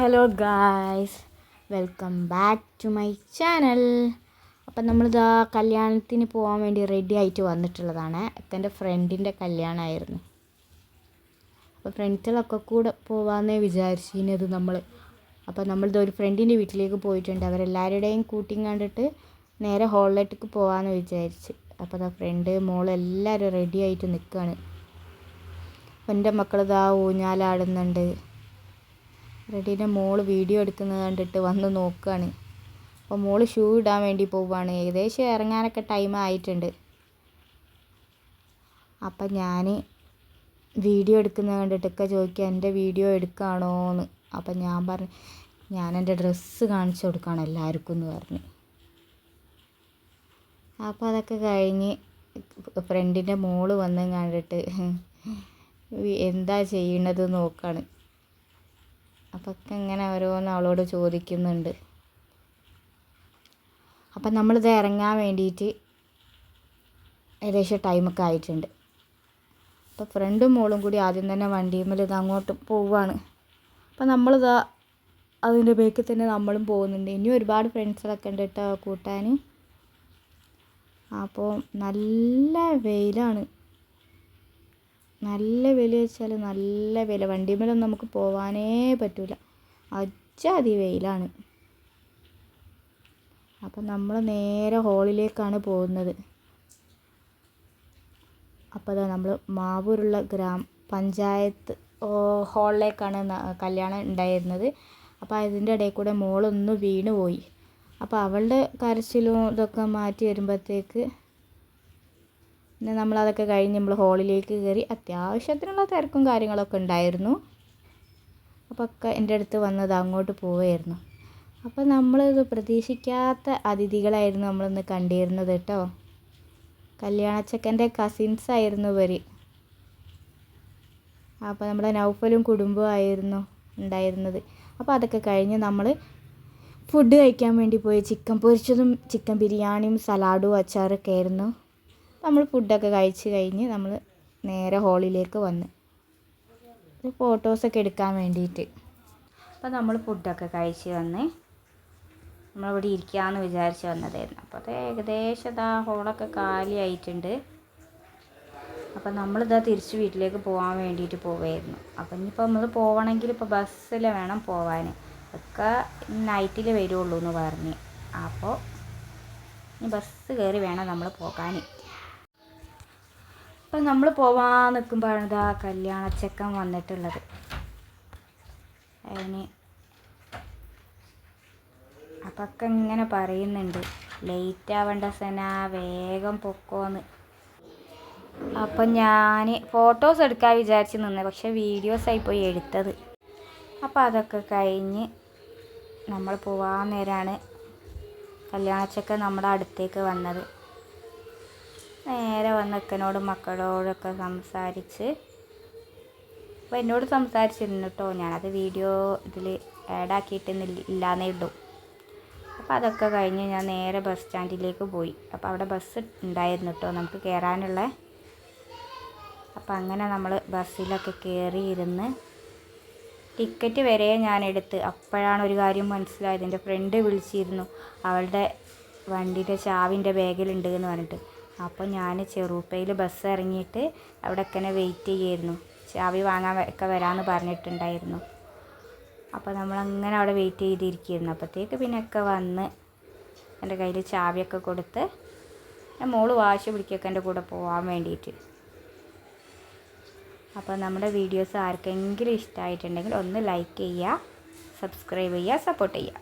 Hello guys. Welcome back to my channel. അപ്പം നമ്മളിതാ കല്യാണത്തിന് പോകാൻ വേണ്ടി റെഡി ആയിട്ട് വന്നിട്ടുള്ളതാണ്. എന്റെ ഫ്രണ്ടിന്റെ കല്യാണമായിരുന്നു. അപ്പോൾ ഫ്രണ്ട്സുകളൊക്കെ കൂടെ പോകാമെന്നേ വിചാരിച്ചിരുന്നത് നമ്മൾ. അപ്പോൾ നമ്മളിത് ഒരു ഫ്രണ്ടിന്റെ വീട്ടിലേക്ക് പോയിട്ടുണ്ട്. അവരെല്ലാവരുടെയും കൂട്ടിയും കണ്ടിട്ട് നേരെ ഹോളിലേക്ക് പോകാമെന്ന് വിചാരിച്ച്. അപ്പോൾ അതാ ഫ്രണ്ട് മോളെല്ലാവരും റെഡി ആയിട്ട് നിൽക്കുകയാണ് എന്റെ മക്കളിതാ ഊഞ്ഞാലാടുന്നുണ്ട്. റെഡീന്റെ മോൾ വീഡിയോ എടുക്കുന്നത് കണ്ടിട്ട് വന്ന് നോക്കുകയാണ് അപ്പോൾ മോൾ ഷൂ ഇടാൻ വേണ്ടി പോവുകയാണ് ഏകദേശം ഇറങ്ങാനൊക്കെ ടൈം ആയിട്ടുണ്ട്. അപ്പം ഞാൻ വീഡിയോ എടുക്കുന്നത് കണ്ടിട്ടൊക്കെ ചോദിക്കുക എന്റെ വീഡിയോ എടുക്കുകയാണോ എന്ന് അപ്പം ഞാൻ പറഞ്ഞു ഞാൻ എന്റെ ഡ്രസ്സ് കാണിച്ചു കൊടുക്കുകയാണ് എല്ലാവർക്കും എന്ന് പറഞ്ഞ്. അപ്പോൾ അതൊക്കെ കഴിഞ്ഞ് ഫ്രണ്ടിന്റെ മോൾ വന്ന് കണ്ടിട്ട് എന്താ ചെയ്യണത്? നോക്കുകയാണ് അപ്പോൾ ഇങ്ങനെ ഓരോന്ന് അവളോട് ചോദിക്കുന്നുണ്ട്. അപ്പം നമ്മളിത് ഇറങ്ങാൻ വേണ്ടിയിട്ട് ഏകദേശം ടൈമൊക്കെ ആയിട്ടുണ്ട്. അപ്പോൾ ഫ്രണ്ടും മോളും കൂടി ആദ്യം തന്നെ വണ്ടിയുമ്മൽ ഇത് അങ്ങോട്ട് പോവുകയാണ് അപ്പം നമ്മളിതാ അതിന്റെ ബേക്കിൽ തന്നെ നമ്മളും പോകുന്നുണ്ട്. ഇനിയും ഒരുപാട് ഫ്രണ്ട്സുകളൊക്കെ ഉണ്ട് കേട്ടോ കൂട്ടാൻ അപ്പോൾ നല്ല വെയിലാണ്. നല്ല വില വെച്ചാൽ നല്ല വില. വണ്ടിമേലൊന്നും നമുക്ക് പോവാനേ പറ്റില്ല അജാതി വെയിലാണ്. അപ്പം നമ്മൾ നേരെ ഹോളിലേക്കാണ് പോകുന്നത്. അപ്പോൾ അതാ നമ്മൾ മാവൂരുള്ള ഗ്രാമ പഞ്ചായത്ത് ഹോളിലേക്കാണ് കല്യാണം ഉണ്ടായിരുന്നത്. അപ്പോൾ അതിന്റെ ഇടയിൽ കൂടെ മോളൊന്ന് വീണ് പോയി അപ്പോൾ അവളുടെ കരച്ചിലും ഇതൊക്കെ മാറ്റി വരുമ്പോഴത്തേക്ക് പിന്നെ നമ്മളതൊക്കെ കഴിഞ്ഞ് നമ്മൾ ഹോളിലേക്ക് കയറി അത്യാവശ്യത്തിനുള്ള തിരക്കും കാര്യങ്ങളൊക്കെ ഉണ്ടായിരുന്നു. അപ്പോൾ ഒക്കെ എന്റെ അടുത്ത് വന്നത് അങ്ങോട്ട് പോവുമായിരുന്നു അപ്പോൾ നമ്മൾ പ്രതീക്ഷിക്കാത്ത അതിഥികളായിരുന്നു നമ്മളിന്ന് കണ്ടിരുന്നത് കേട്ടോ കല്യാണച്ചക്കന്റെ കസിൻസ് ആയിരുന്നു ഇവർ അപ്പോൾ നമ്മുടെ നൗഫലും കുടുംബമായിരുന്നു ഉണ്ടായിരുന്നത്. അപ്പോൾ അതൊക്കെ കഴിഞ്ഞ് നമ്മൾ ഫുഡ് കഴിക്കാൻ വേണ്ടി പോയി. ചിക്കൻ പൊരിച്ചതും ചിക്കൻ ബിരിയാണിയും സലാഡും അച്ചാറൊക്കെ ആയിരുന്നു. നമ്മൾ ഫുഡൊക്കെ കഴിച്ച് കഴിഞ്ഞ് നമ്മൾ നേരെ ഹോളിലേക്ക് വന്ന്. ഫോട്ടോസൊക്കെ എടുക്കാൻ വേണ്ടിയിട്ട്. അപ്പോൾ നമ്മൾ ഫുഡൊക്കെ കഴിച്ച് വന്ന് നമ്മളിവിടെ ഇരിക്കാമെന്ന് വിചാരിച്ച് വന്നതായിരുന്നു. അപ്പോൾ അത് ഏകദേശം ഇതാ ഹോളൊക്കെ കാലിയായിട്ടുണ്ട് അപ്പം നമ്മളിതാ തിരിച്ച് വീട്ടിലേക്ക് പോകാൻ വേണ്ടിയിട്ട് പോവുമായിരുന്നു അപ്പം ഇനിയിപ്പോൾ നമ്മൾ പോകണമെങ്കിൽ ഇപ്പോൾ ബസ്സിൽ വേണം പോകാൻ ഒക്കെ നൈറ്റിൽ വരുള്ളൂ എന്ന് പറഞ്ഞ്. അപ്പോൾ ഇനി ബസ് കയറി വേണം നമ്മൾ പോകാൻ. അപ്പം നമ്മൾ പോവാൻ നിൽക്കുമ്പോഴാണ് ഇതാ കല്യാണച്ചക്കൻ വന്നിട്ടുള്ളത്. അതിന് അപ്പം ഒക്കെ ഇങ്ങനെ പറയുന്നുണ്ട്. ലേറ്റ് ആവേണ്ട സന വേഗം പൊക്കോന്ന്. അപ്പം ഞാൻ ഫോട്ടോസ് എടുക്കാൻ വിചാരിച്ച് നിന്നെ പക്ഷെ വീഡിയോസായി പോയി എടുത്തത്. അപ്പോൾ അതൊക്കെ കഴിഞ്ഞ് നമ്മൾ പോവാൻ നേരമാണ് കല്യാണച്ചക്കൻ നമ്മുടെ അടുത്തേക്ക് വന്നത്. നേരെ വന്ന് അക്കനോടും മക്കളോടൊക്കെ സംസാരിച്ച്. അപ്പോൾ എന്നോട് സംസാരിച്ചിരുന്നു കേട്ടോ ഞാനത് വീഡിയോ ഇതിൽ ആഡാക്കിയിട്ട് ഇല്ലാന്നേ ഉള്ളൂ. അപ്പോൾ അതൊക്കെ കഴിഞ്ഞ് ഞാൻ നേരെ ബസ് സ്റ്റാൻഡിലേക്ക് പോയി. അപ്പോൾ അവിടെ ബസ് ഉണ്ടായിരുന്നു കേട്ടോ നമുക്ക് കയറാനുള്ള അപ്പോൾ അങ്ങനെ നമ്മൾ ബസ്സിലൊക്കെ കയറിയിരുന്ന് ടിക്കറ്റ് വരെ ഞാൻ എടുത്ത്. അപ്പോഴാണ് ഒരു കാര്യം മനസ്സിലായത്. എന്റെ ഫ്രണ്ട് വിളിച്ചിരുന്നു. അവളുടെ വണ്ടിയുടെ ചാവിന്റെ ബാഗിലുണ്ട് എന്ന് പറഞ്ഞിട്ട്. അപ്പോൾ ഞാൻ ചെറുപ്പയിൽ ബസ് ഇറങ്ങിയിട്ട് അവിടെ ഒക്കെ വെയിറ്റ് ചെയ്യായിരുന്നു. ചാവി വാങ്ങാൻ ഒക്കെ വരാമെന്ന് പറഞ്ഞിട്ടുണ്ടായിരുന്നു. അപ്പോൾ നമ്മളങ്ങനെ അവിടെ വെയിറ്റ് ചെയ്തിരിക്കുന്നു. അപ്പോഴത്തേക്ക് പിന്നെ ഒക്കെ വന്ന് എന്റെ കയ്യിൽ ചാവിയൊക്കെ കൊടുത്ത് മോൾ വാശി പിടിക്കൊക്കെ എന്റെ കൂടെ പോകാൻ വേണ്ടിയിട്ട്. അപ്പോൾ നമ്മുടെ വീഡിയോസ് ആർക്കെങ്കിലും ഇഷ്ടമായിട്ടുണ്ടെങ്കിൽ ഒന്ന് ലൈക്ക് ചെയ്യുക സബ്സ്ക്രൈബ് ചെയ്യുക സപ്പോർട്ട് ചെയ്യുക.